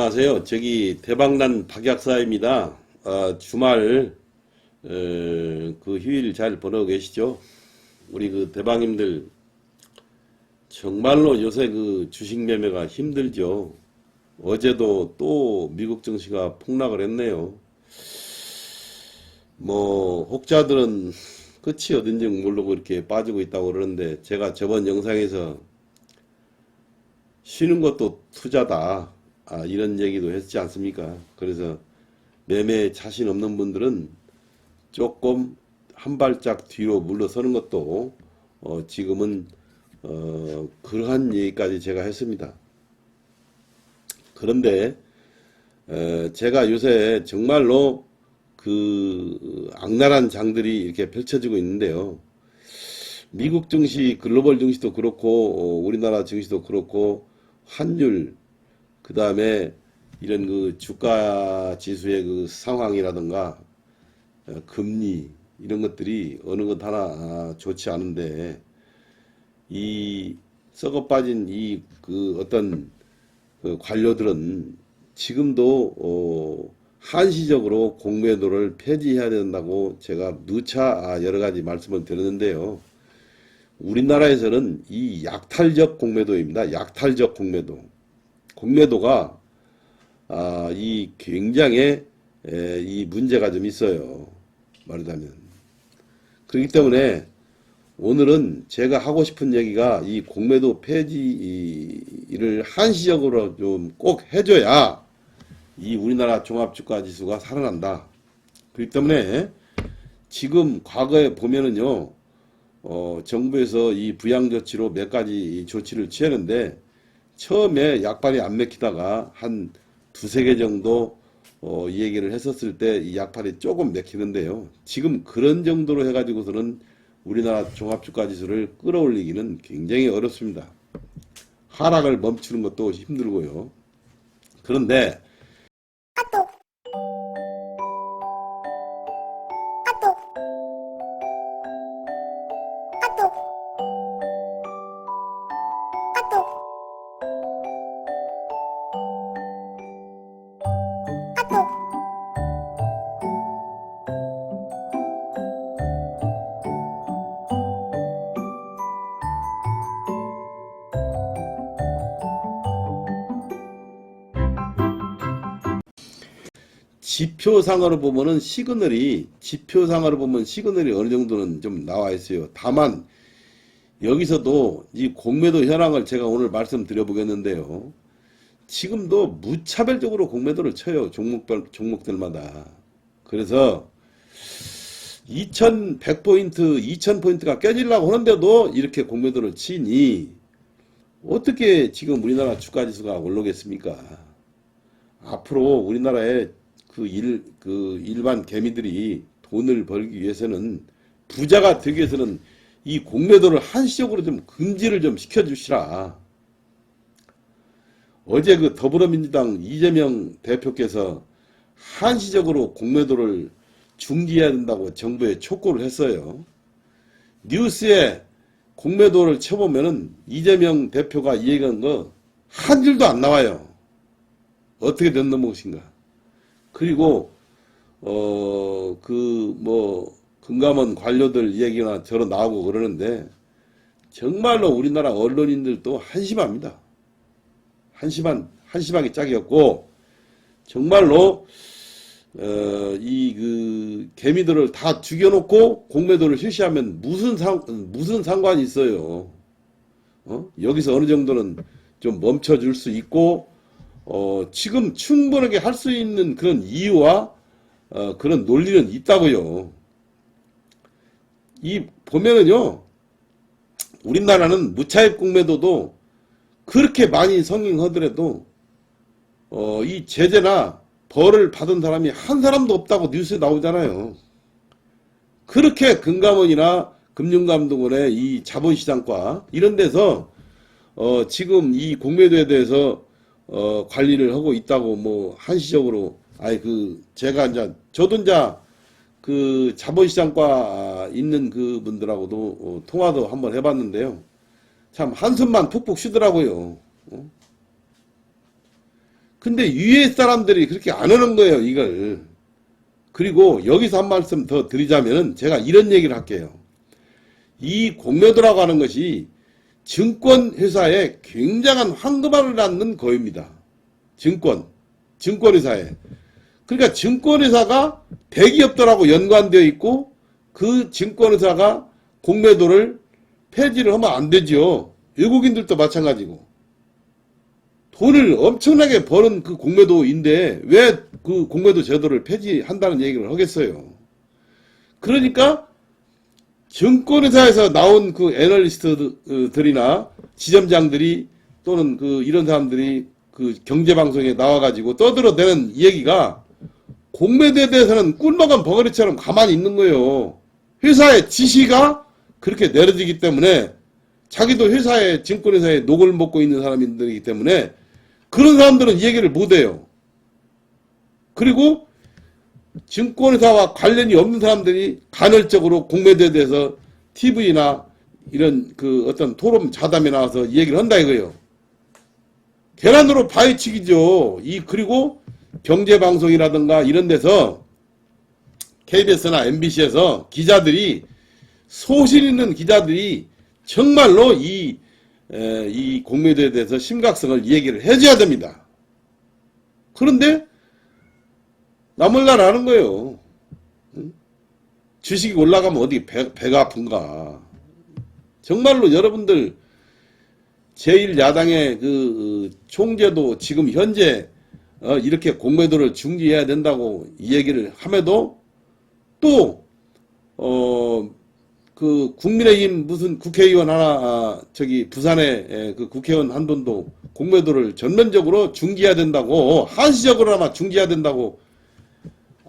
안녕하세요. 저기 대박난 박약사입니다. 아, 주말 어, 그 휴일 잘 보내고 계시죠? 우리 그 대방님들 정말로 요새 그 주식 매매가 힘들죠. 어제도 또 미국 증시가 폭락을 했네요. 뭐 혹자들은 끝이 어딘지 모르고 이렇게 빠지고 있다고 그러는데 제가 저번 영상에서 쉬는 것도 투자다. 아, 이런 얘기도 했지 않습니까? 그래서 매매에 자신 없는 분들은 조금 한 발짝 뒤로 물러서는 것도 어, 지금은 어, 그러한 얘기까지 제가 했습니다. 그런데 에, 제가 요새 정말로 그 악랄한 장들이 이렇게 펼쳐지고 있는데요. 미국 증시, 글로벌 증시도 그렇고 어, 우리나라 증시도 그렇고 환율 그 다음에 이런 그 주가 지수의 그 상황이라든가 어, 금리 이런 것들이 어느 것 하나 아, 좋지 않은데 이 썩어 빠진 이 그 어떤 그 관료들은 지금도 어 한시적으로 공매도를 폐지해야 된다고 제가 누차 아, 여러 가지 말씀을 드렸는데요. 우리나라에서는 이 약탈적 공매도입니다. 약탈적 공매도. 공매도가 아, 이 굉장히 에, 이 문제가 좀 있어요. 말하자면. 그렇기 때문에 오늘은 제가 하고 싶은 얘기가 이 공매도 폐지를 한시적으로 좀 꼭 해줘야 이 우리나라 종합주가지수가 살아난다. 그렇기 때문에 지금 과거에 보면은요, 어, 정부에서 이 부양조치로 몇 가지 이 조치를 취하는데 처음에 약발이 안 맥히다가 한 두세 개 정도 어, 이 얘기를 했었을 때 이 약발이 조금 맥히는데요. 지금 그런 정도로 해가지고서는 우리나라 종합주가지수를 끌어올리기는 굉장히 어렵습니다. 하락을 멈추는 것도 힘들고요. 그런데 지표상으로 보면은 시그널이 지표상으로 보면 시그널이 어느 정도는 좀 나와 있어요. 다만 여기서도 이 공매도 현황을 제가 오늘 말씀드려 보겠는데요. 지금도 무차별적으로 공매도를 쳐요. 종목별 종목들마다. 그래서 2100포인트, 2000포인트가 깨지려고 하는데도 이렇게 공매도를 치니 어떻게 지금 우리나라 주가 지수가 올라오겠습니까? 앞으로 우리나라에 그 일, 그 일반 개미들이 돈을 벌기 위해서는 부자가 되기 위해서는 이 공매도를 한시적으로 좀 금지를 좀 시켜주시라. 어제 그 더불어민주당 이재명 대표께서 한시적으로 공매도를 중지해야 된다고 정부에 촉구를 했어요. 뉴스에 공매도를 쳐보면은 이재명 대표가 얘기한 거 한 줄도 안 나와요. 어떻게 된 놈것인가. 그리고 어 그 뭐 금감원 관료들 얘기나 저러 나오고 그러는데 정말로 우리나라 언론인들도 한심합니다. 한심한 한심하게 짝이 없고 정말로 어, 이 그 개미들을 다 죽여놓고 공매도를 실시하면 무슨 상 무슨 상관이 있어요? 어? 여기서 어느 정도는 좀 멈춰줄 수 있고 어, 지금 충분하게 할 수 있는 그런 이유와 어, 그런 논리는 있다고요. 이 보면은요, 우리나라는 무차입 공매도도 그렇게 많이 성행하더라도 어, 이 제재나 벌을 받은 사람이 한 사람도 없다고 뉴스에 나오잖아요. 그렇게 금감원이나 금융감독원의 이 자본시장과 이런 데서 어, 지금 이 공매도에 대해서 어, 관리를 하고 있다고 뭐 한시적으로 아이 그 제가 이제 저도 이제 그 자본시장과 있는 그 분들하고도 어, 통화도 한번 해봤는데요. 참 한숨만 푹푹 쉬더라고요. 어? 근데 위에 사람들이 그렇게 안 하는 거예요, 이걸. 그리고 여기서 한 말씀 더 드리자면은 제가 이런 얘기를 할게요. 이 공매도라고 하는 것이 증권회사에 굉장한 황금알을 낳는 거입니다. 증권, 증권회사에. 그러니까 증권회사가 대기업들하고 연관되어 있고 그 증권회사가 공매도를 폐지를 하면 안 되죠. 외국인들도 마찬가지고. 돈을 엄청나게 버는 그 공매도인데 왜 그 공매도 제도를 폐지한다는 얘기를 하겠어요. 그러니까 증권회사에서 나온 그 애널리스트들이나 지점장들이 또는 그 이런 사람들이 그 경제방송에 나와가지고 떠들어대는 얘기가 공매도에 대해서는 꿀먹은 버거리처럼 가만히 있는 거예요. 회사의 지시가 그렇게 내려지기 때문에 자기도 회사에 증권회사에 녹을 먹고 있는 사람들이기 때문에 그런 사람들은 얘기를 못해요. 그리고 증권회사와 관련이 없는 사람들이 간헐적으로 공매도에 대해서 TV나 이런 그 어떤 토론 자담에 나와서 얘기를 한다 이거예요. 계란으로 바위치기죠. 이 그리고 경제방송이라든가 이런 데서 KBS나 MBC에서 기자들이 소신 있는 기자들이 정말로 이, 에, 이 공매도에 대해서 심각성을 얘기를 해줘야 됩니다. 그런데 나 몰라 하는 거예요. 응? 주식이 올라가면 어디 배, 배가 아픈가. 정말로 여러분들 제1야당의 그 총재도 지금 현재 어, 이렇게 공매도를 중지해야 된다고 이 얘기를 함에도 또, 어, 그 국민의힘 무슨 국회의원 하나, 아, 저기 부산에 에, 그 국회의원 한 분도 공매도를 전면적으로 중지해야 된다고, 한시적으로나마 중지해야 된다고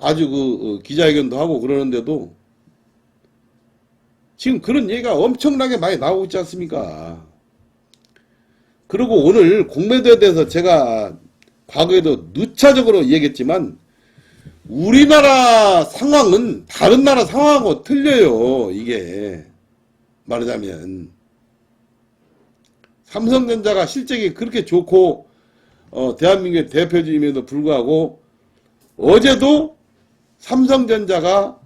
아주 그 어, 기자회견도 하고 그러는데도 지금 그런 얘기가 엄청나게 많이 나오고 있지 않습니까? 그리고 오늘 공매도에 대해서 제가 과거에도 누차적으로 얘기했지만 우리나라 상황은 다른 나라 상황하고 틀려요. 이게 말하자면 삼성전자가 실적이 그렇게 좋고 어, 대한민국의 대표주임에도 불구하고 어제도 삼성전자가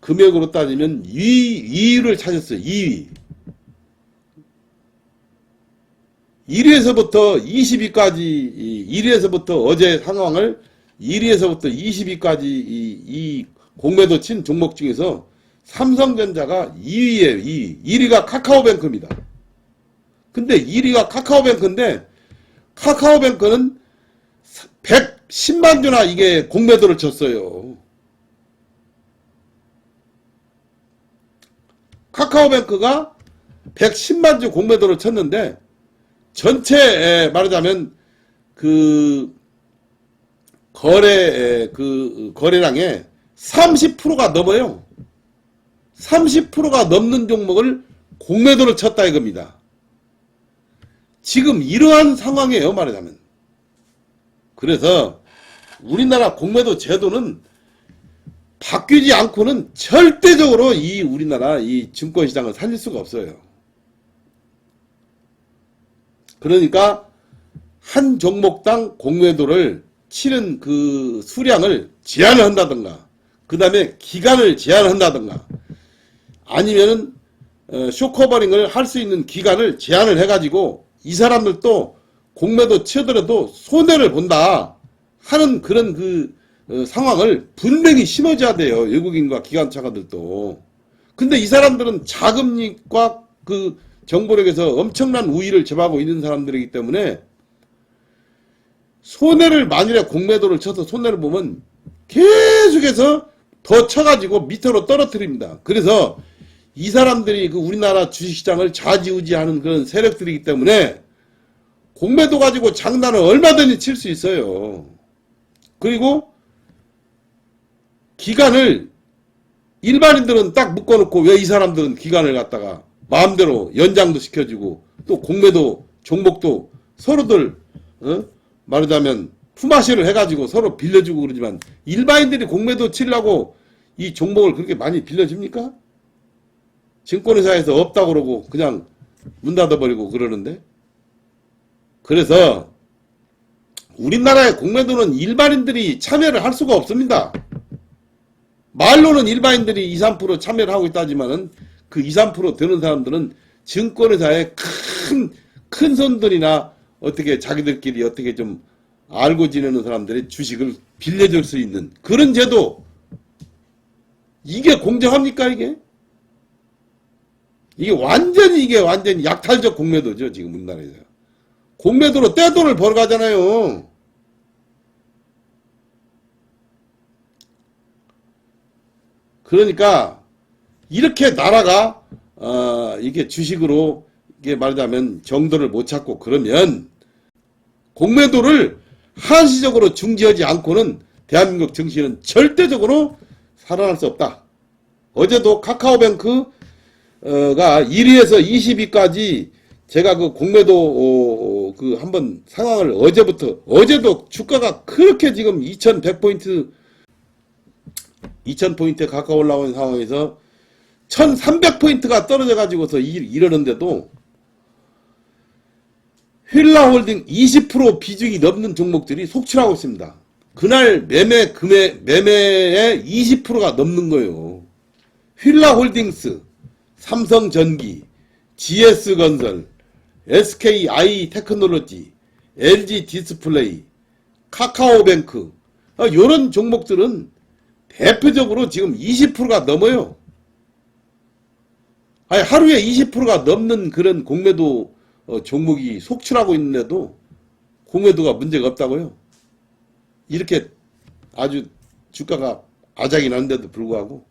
금액으로 따지면 2위, 2위 를 찾았어요. 2위. 1위에서부터 20위까지 1위에서부터 어제 상황을 1위에서부터 20위까지 이, 이 공매도 친 종목 중에서 삼성전자가 2위예요. 2위. 1위가 카카오뱅크입니다. 근데 1위가 카카오뱅크인데 카카오뱅크는 110만 주나 이게 공매도를 쳤어요. 카카오뱅크가 110만 주 공매도를 쳤는데 전체 말하자면 그 거래 그 거래량의 30%가 넘어요. 30%가 넘는 종목을 공매도를 쳤다 이겁니다. 지금 이러한 상황이에요 말하자면. 그래서 우리나라 공매도 제도는 바뀌지 않고는 절대적으로 이 우리나라 이 증권시장을 살릴 수가 없어요. 그러니까 한 종목당 공매도를 치는 그 수량을 제한을 한다든가 그 다음에 기간을 제한을 한다든가 아니면은 어, 쇼커버링을 할 수 있는 기간을 제한을 해가지고 이 사람들도 공매도 치더라도 손해를 본다 하는 그런 그 어, 상황을 분명히 심어줘야 돼요 외국인과 기관차가들도 근데 이 사람들은 자금력과 그 정보력에서 엄청난 우위를 점하고 있는 사람들이기 때문에 손해를 만일에 공매도를 쳐서 손해를 보면 계속해서 더 쳐가지고 밑으로 떨어뜨립니다. 그래서 이 사람들이 그 우리나라 주식시장을 좌지우지하는 그런 세력들이기 때문에 공매도 가지고 장난을 얼마든지 칠 수 있어요. 그리고 기간을 일반인들은 딱 묶어놓고 왜 이 사람들은 기간을 갖다가 마음대로 연장도 시켜주고 또 공매도 종목도 서로들 어? 말하자면 품앗이를 해가지고 서로 빌려주고 그러지만 일반인들이 공매도 치려고 이 종목을 그렇게 많이 빌려줍니까? 증권회사에서 없다고 그러고 그냥 문 닫아버리고 그러는데 그래서 우리나라의 공매도는 일반인들이 참여를 할 수가 없습니다. 말로는 일반인들이 2, 3% 참여를 하고 있다지만은 그 2, 3% 되는 사람들은 증권회사의 큰, 큰 손들이나 어떻게 자기들끼리 어떻게 좀 알고 지내는 사람들의 주식을 빌려줄 수 있는 그런 제도. 이게 공정합니까, 이게? 이게 완전히 이게 완전히 약탈적 공매도죠, 지금 우리나라에서. 공매도로 떼돈을 벌어가잖아요. 그러니까 이렇게 나라가 어, 이게 주식으로 이게 말하자면 정도를 못 찾고 그러면 공매도를 한시적으로 중지하지 않고는 대한민국 정치는 절대적으로 살아날 수 없다. 어제도 카카오뱅크가 1위에서 20위까지 제가 그 공매도 어, 그 한번 상황을 어제부터 어제도 주가가 그렇게 지금 2100포인트 2000포인트에 가까워 올라온 상황에서 1300포인트가 떨어져 가지고서 이러는데도 휠라 홀딩 20% 비중이 넘는 종목들이 속출하고 있습니다. 그날 매매 금액 매매의 20%가 넘는 거예요. 휠라 홀딩스, 삼성전기, GS건설, SKI 테크놀로지, LG 디스플레이, 카카오뱅크 이런 종목들은 대표적으로 지금 20%가 넘어요. 아니, 하루에 20%가 넘는 그런 공매도 어, 종목이 속출하고 있는데도 공매도가 문제가 없다고요. 이렇게 아주 주가가 아작이 나는데도 불구하고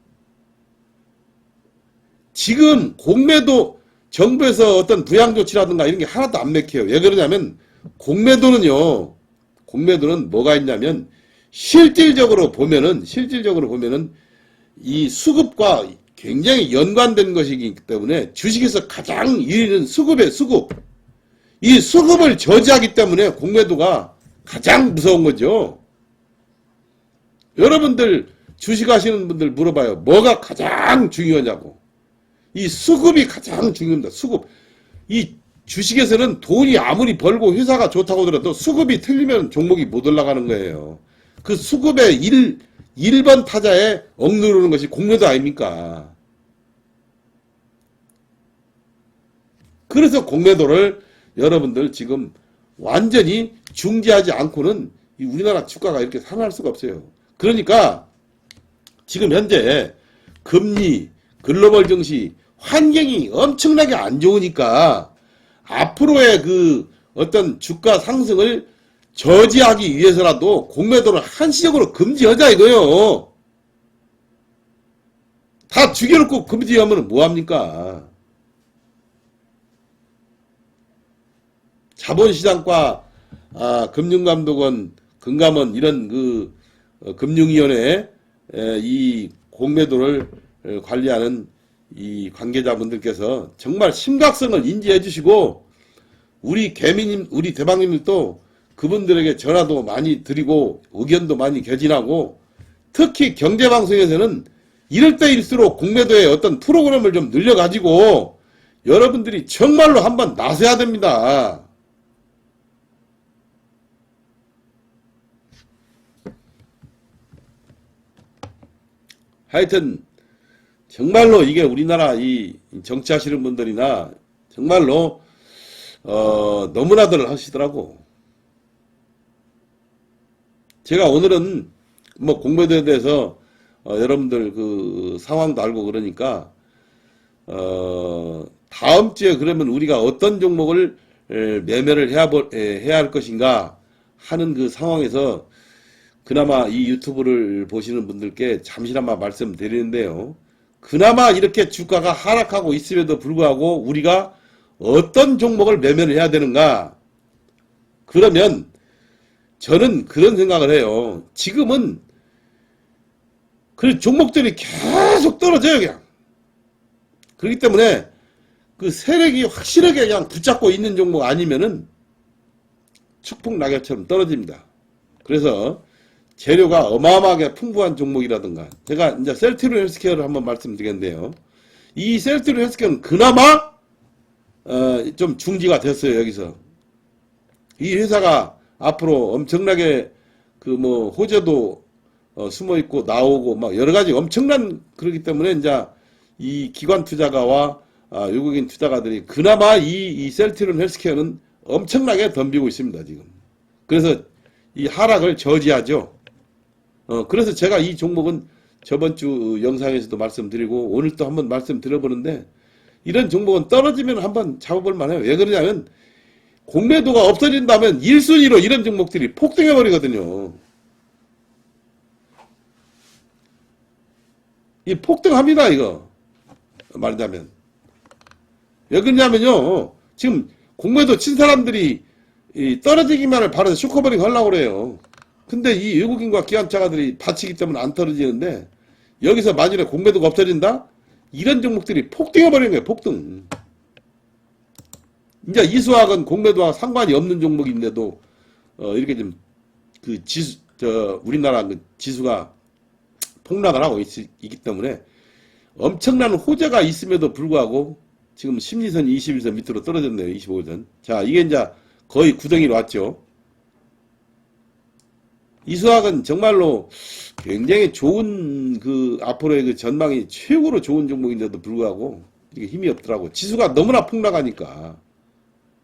지금 공매도 정부에서 어떤 부양 조치라든가 이런 게 하나도 안 맥혀요. 왜 그러냐면 공매도는요. 공매도는 뭐가 있냐면 실질적으로 보면은 실질적으로 보면은 이 수급과 굉장히 연관된 것이기 때문에 주식에서 가장 1위는 수급의 수급. 이 수급을 저지하기 때문에 공매도가 가장 무서운 거죠. 여러분들 주식 하시는 분들 물어봐요. 뭐가 가장 중요하냐고. 이 수급이 가장 중요합니다. 수급. 이 주식에서는 돈이 아무리 벌고 회사가 좋다고 하더라도 수급이 틀리면 종목이 못 올라가는 거예요. 그 수급의 1, 1번 타자에 억누르는 것이 공매도 아닙니까? 그래서 공매도를 여러분들 지금 완전히 중지하지 않고는 이 우리나라 주가가 이렇게 살아날 수가 없어요. 그러니까 지금 현재 금리, 글로벌 증시, 환경이 엄청나게 안 좋으니까 앞으로의 그 어떤 주가 상승을 저지하기 위해서라도 공매도를 한시적으로 금지하자 이거요. 다 죽여놓고 금지하면 뭐합니까? 자본시장과 아, 금융감독원, 금감원 이런 그 어, 금융위원회 에, 이 공매도를 에, 관리하는 이 관계자분들께서 정말 심각성을 인지해 주시고 우리 개미님, 우리 대방님들도 그분들에게 전화도 많이 드리고 의견도 많이 개진하고 특히 경제방송에서는 이럴 때일수록 공매도의 어떤 프로그램을 좀 늘려가지고 여러분들이 정말로 한번 나서야 됩니다. 하여튼 정말로 이게 우리나라 이 정치하시는 분들이나 정말로 어 너무나들 하시더라고. 제가 오늘은 뭐 공매도에 대해서 어 여러분들 그 상황도 알고 그러니까 어 다음 주에 그러면 우리가 어떤 종목을 에, 매매를 해야 보- 에, 해야 할 것인가 하는 그 상황에서 그나마 이 유튜브를 보시는 분들께 잠시나마 말씀드리는데요. 그나마 이렇게 주가가 하락하고 있음에도 불구하고 우리가 어떤 종목을 매매를 해야 되는가? 그러면 저는 그런 생각을 해요. 지금은 그 종목들이 계속 떨어져요, 그냥. 그렇기 때문에 그 세력이 확실하게 그냥 붙잡고 있는 종목 아니면은 축풍 낙엽처럼 떨어집니다. 그래서 재료가 어마어마하게 풍부한 종목이라든가 제가 이제 셀트리 헬스케어를 한번 말씀드리겠는데요. 이 셀트리 헬스케어는 그나마 어, 좀 중지가 됐어요 여기서 이 회사가 앞으로 엄청나게 그 뭐 호재도 어, 숨어 있고 나오고 막 여러 가지 엄청난 그렇기 때문에 이제 이 기관 투자가와 아, 외국인 투자가들이 그나마 이, 이 셀트리온 헬스케어는 엄청나게 덤비고 있습니다 지금. 그래서 이 하락을 저지하죠. 어, 그래서 제가 이 종목은 저번 주 영상에서도 말씀드리고 오늘 또 한번 말씀드려보는데 이런 종목은 떨어지면 한번 잡아볼 만해요. 왜 그러냐면 공매도가 없어진다면 1순위로 이런 종목들이 폭등해버리거든요. 이 폭등합니다, 이거. 말하자면. 왜 그러냐면요. 지금 공매도 친 사람들이 이 떨어지기만을 바라서 쇼커버링 하려고 그래요. 근데 이 외국인과 기관차가들이 받치기 때문에 안 떨어지는데 여기서 만일에 공매도가 없어진다? 이런 종목들이 폭등해버리는 거예요, 폭등. 이제 이수학은 공매도와 상관이 없는 종목인데도 어, 이렇게 좀 그 지수 저 우리나라 그 지수가 폭락을 하고 있, 기 때문에 엄청난 호재가 있음에도 불구하고 지금 심리선 21선 밑으로 떨어졌네요. 25선. 자, 이게 이제 거의 구덩이로 왔죠. 이수학은 정말로 굉장히 좋은 그 앞으로의 그 전망이 최고로 좋은 종목인데도 불구하고 이게 힘이 없더라고. 지수가 너무나 폭락하니까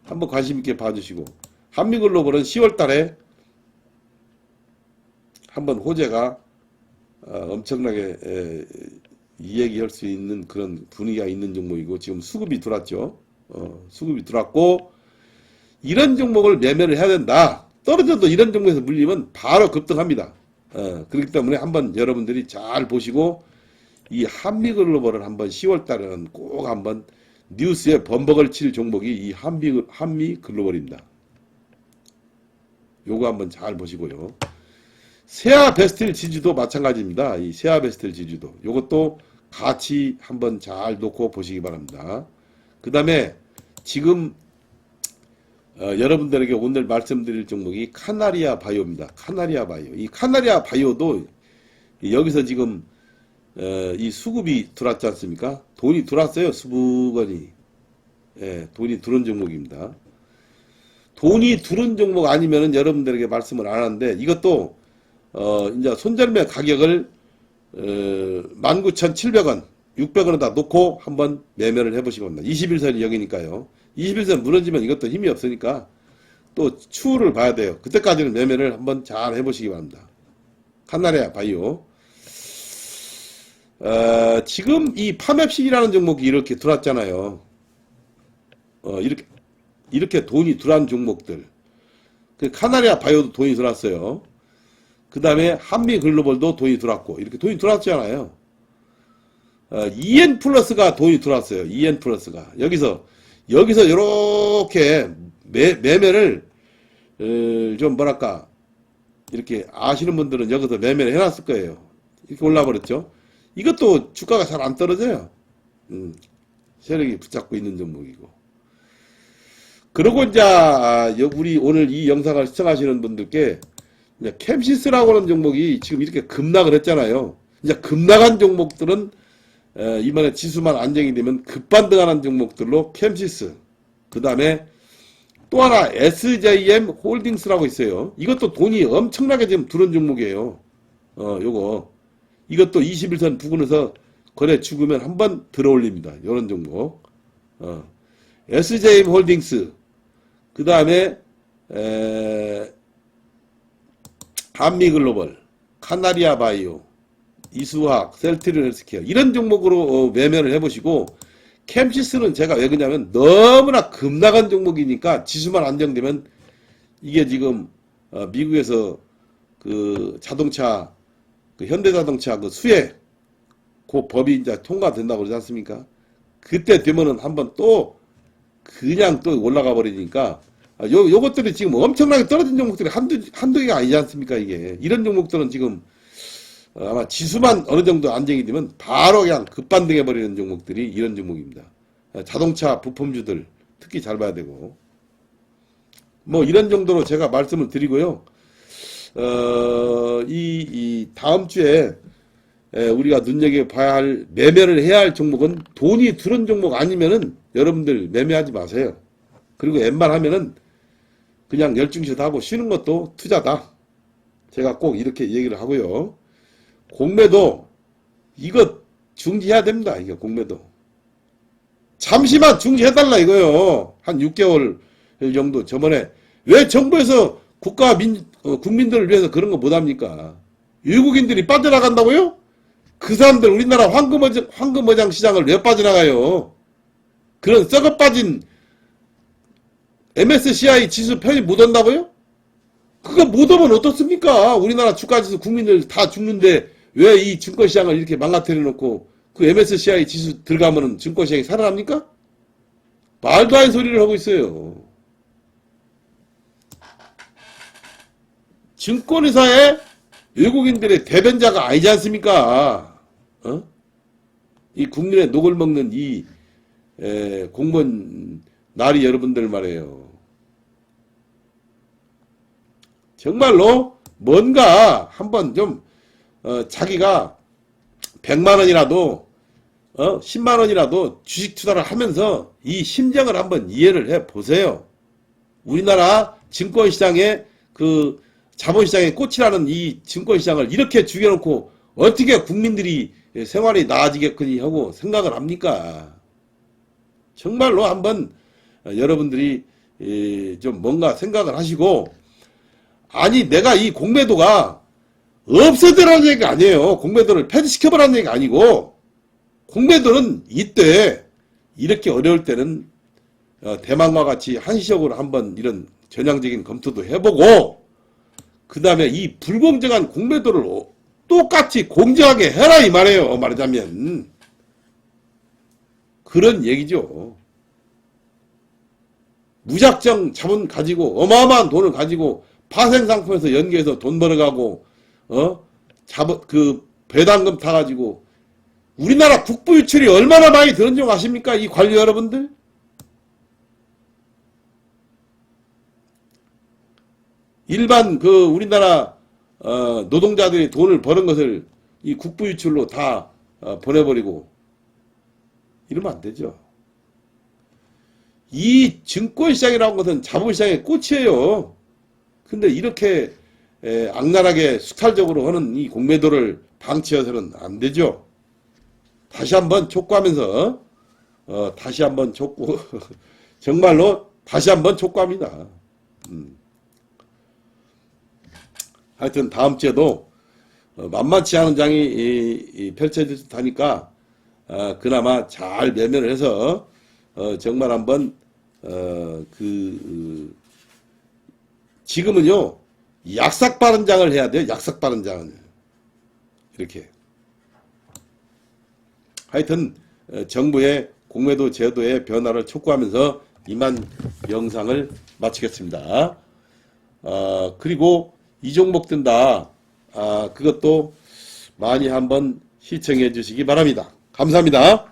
한번 관심 있게 봐주시고 한미글로벌은 10월 달에 한번 호재가 어, 엄청나게 에, 이야기할 수 있는 그런 분위기가 있는 종목이고 지금 수급이 들어왔죠. 어, 수급이 들어왔고 이런 종목을 매매를 해야 된다. 떨어져도 이런 종목에서 물리면 바로 급등합니다. 어, 그렇기 때문에 한번 여러분들이 잘 보시고 이 한미글로벌을 한번 10월 달에는 꼭 한번 뉴스에 범벅을 칠 종목이 이 한미 한미 글로벌입니다. 요거 한번 잘 보시고요. 세아 베스틸 지주도 마찬가지입니다. 이 세아 베스틸 지주도 요것도 같이 한번 잘 놓고 보시기 바랍니다. 그 다음에 지금 어, 여러분들에게 오늘 말씀드릴 종목이 카나리아 바이오입니다. 카나리아 바이오. 이 카나리아 바이오도 여기서 지금 어, 이 수급이 들어왔지 않습니까? 돈이 들어왔어요. 수북원이. 예, 돈이 들어온 종목입니다. 돈이 들어온 종목 아니면은 여러분들에게 말씀을 안 하는데 이것도 어, 이제 손절매 가격을 어, 19,700원, 600원에다 놓고 한번 매매를 해보시기 바랍니다. 21선이 여기니까요. 21선 무너지면 이것도 힘이 없으니까 또 추후를 봐야 돼요. 그때까지는 매매를 한번 잘 해보시기 바랍니다. 카나리아 바이오. 어, 지금 이 파맵식이라는 종목이 이렇게 들어왔잖아요. 어, 이렇게, 이렇게 돈이 들어온 종목들. 그 카나리아 바이오도 돈이 들어왔어요. 그 다음에 한미 글로벌도 돈이 들어왔고, 이렇게 돈이 들어왔잖아요. 어, EN 플러스가 돈이 들어왔어요. EN 플러스가. 여기서, 여기서 이렇게 매, 매매를, 어, 좀 뭐랄까, 이렇게 아시는 분들은 여기서 매매를 해놨을 거예요. 이렇게 올라버렸죠. 이것도 주가가 잘 안 떨어져요. 음, 세력이 붙잡고 있는 종목이고. 그리고 이제 아, 여- 우리 오늘 이 영상을 시청하시는 분들께 이제 캠시스라고 하는 종목이 지금 이렇게 급락을 했잖아요. 이제 급락한 종목들은 에, 이번에 지수만 안정이 되면 급반등하는 종목들로 캠시스, 그 다음에 또 하나 SJM 홀딩스라고 있어요. 이것도 돈이 엄청나게 지금 들어온 종목이에요. 어, 요거. 이것도 21선 부근에서 거래 죽으면 한 번 들어올립니다. 이런 종목. 어. SJM 홀딩스. 그 다음에, 한미 글로벌, 카나리아 바이오, 이수학, 셀트리온 헬스케어. 이런 종목으로 어, 매매를 해보시고, 캠시스는 제가 왜 그러냐면 너무나 급나간 종목이니까 지수만 안정되면 이게 지금 어, 미국에서 그 자동차 그 현대자동차 그 수혜 그 법이 이제 통과된다고 그러지 않습니까? 그때 되면은 한번 또 그냥 또 올라가 버리니까 아, 요 요것들이 지금 엄청나게 떨어진 종목들이 한두 한두 개가 아니지 않습니까? 이게 이런 종목들은 지금 어, 아마 지수만 어느 정도 안정이 되면 바로 그냥 급반등해 버리는 종목들이 이런 종목입니다. 어, 자동차 부품주들 특히 잘 봐야 되고 뭐 이런 정도로 제가 말씀을 드리고요. 어, 이, 이 다음 주에 에, 우리가 눈여겨봐야 할 매매를 해야 할 종목은 돈이 들은 종목 아니면은 여러분들 매매하지 마세요. 그리고 웬만하면은 그냥 열중시도 하고 쉬는 것도 투자다. 제가 꼭 이렇게 얘기를 하고요. 공매도 이거 중지해야 됩니다. 이거 공매도. 잠시만 중지해달라 이거요. 한 6개월 정도 저번에 왜 정부에서 국가 민 어, 국민들을 위해서 그런 거 못합니까? 외국인들이 빠져나간다고요? 그 사람들 우리나라 황금어장, 황금어장 시장을 왜 빠져나가요? 그런 썩어 빠진 MSCI 지수 편입 못 한다고요? 그거 못 오면 어떻습니까? 우리나라 주가지수 국민들 다 죽는데 왜 이 증권시장을 이렇게 망가뜨려 놓고 그 MSCI 지수 들어가면은 증권시장이 살아납니까? 말도 안 소리를 하고 있어요. 증권회사의 외국인들의 대변자가 아니지 않습니까? 어? 이 국민의 녹을 먹는 이 에, 공무원 나리 여러분들 말이에요. 정말로 뭔가 한번 좀 어, 자기가 100만 원이라도 어, 10만 원이라도 주식 투자를 하면서 이 심정을 한번 이해를 해 보세요. 우리나라 증권 시장의 그 자본시장의 꽃이라는 이 증권시장을 이렇게 죽여놓고 어떻게 국민들이 생활이 나아지겠거니 하고 생각을 합니까? 정말로 한번 여러분들이 에, 좀 뭔가 생각을 하시고 아니 내가 이 공매도가 없애더라는 얘기가 아니에요. 공매도를 폐지시켜보라는 얘기가 아니고 공매도는 이때 이렇게 어려울 때는 어, 대만과 같이 한시적으로 한번 이런 전향적인 검토도 해보고 그 다음에 이 불공정한 공매도를 어- 똑같이 공정하게 해라 이 말이에요. 말하자면 그런 얘기죠. 무작정 자본 가지고 어마어마한 돈을 가지고 파생 상품에서 연계해서 돈 벌어가고 어 자본 그 배당금 타가지고 우리나라 국부 유출이 얼마나 많이 줄 아십니까 이 관료 여러분들? 일반 그 우리나라 어, 노동자들이 돈을 버는 것을 이 국부 유출로 다 어, 보내버리고 이러면 안 되죠. 이 증권시장이라는 것은 자본시장의 꽃이에요. 근데 이렇게 에, 악랄하게 수탈적으로 하는 이 공매도를 방치해서는 안 되죠. 다시 한번 촉구하면서 어, 다시 한번 촉구 정말로 다시 한번 촉구합니다. 음. 하여튼 다음 주에도 어, 만만치 않은 장이 펼쳐질 듯하니까 어, 그나마 잘 매면을 해서 어, 정말 한번 어, 그 지금은요 약삭 발언장을 해야 돼요. 약삭 발언장을 이렇게 하여튼 어, 정부의 공매도 제도의 변화를 촉구하면서 이만 영상을 마치겠습니다. 어, 그리고 이 종목 든다. 아, 그것도 많이 한번 시청해 주시기 바랍니다. 감사합니다.